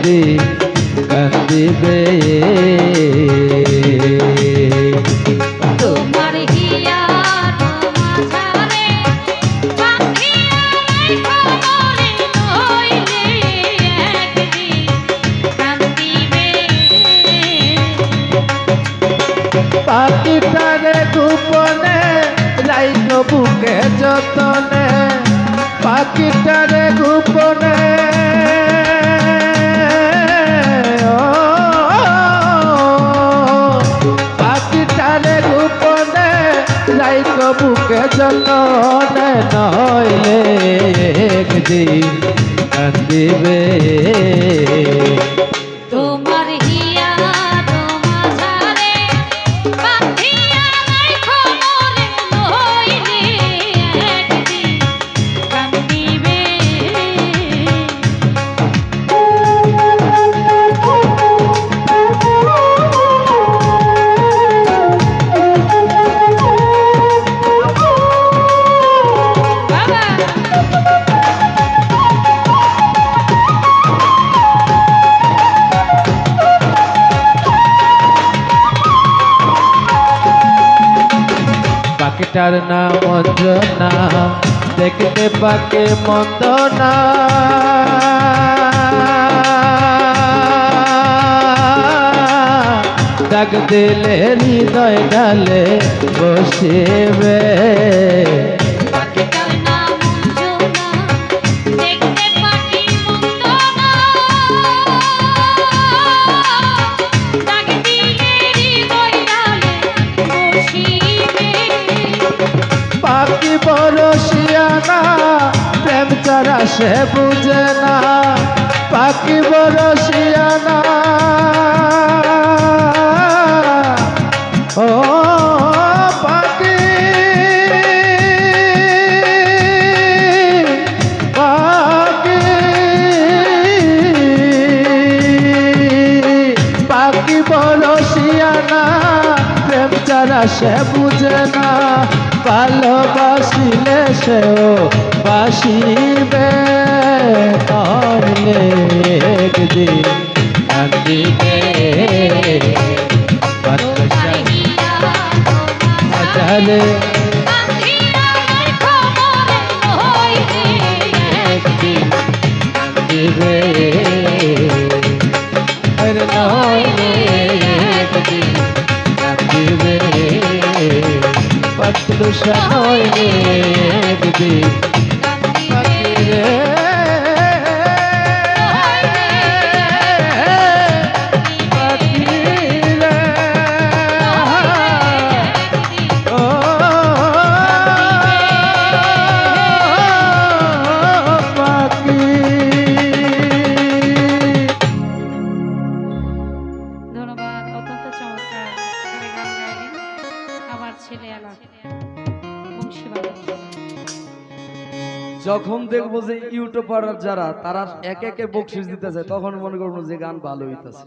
কান্দিবে কান্দিবে। পাখিটারে গোপনে লাইক বুকে যতনে পাখিটারে গোপনে বুকে যতনে নইলে একদিন কান্দিবে। পাখিটার নাম অঞ্জনা দেখতে পাকে মন্দ না ডাক দিলে হৃদয় ডালে বসিবে। সে বুঝে না পাখি বড় শিয়ানা। ও পাখি পাখি পাখি বড় শিয়ানা। প্রেম চারা সে বুঝে না ভালোবাসিলে সেও বাসিবে। তাহলে একদিন কান্দিবে নইলে একদিন কান্দিবে ধন্যবাদ অত্যন্ত চমৎকার গান গাইলেন। ছেলে আনা যখন দেখব যে ইউটিউবার যারা, তারা এক একে বকশিস দিতেছে, তখন মনে করব যে গান ভালো হইতেছে।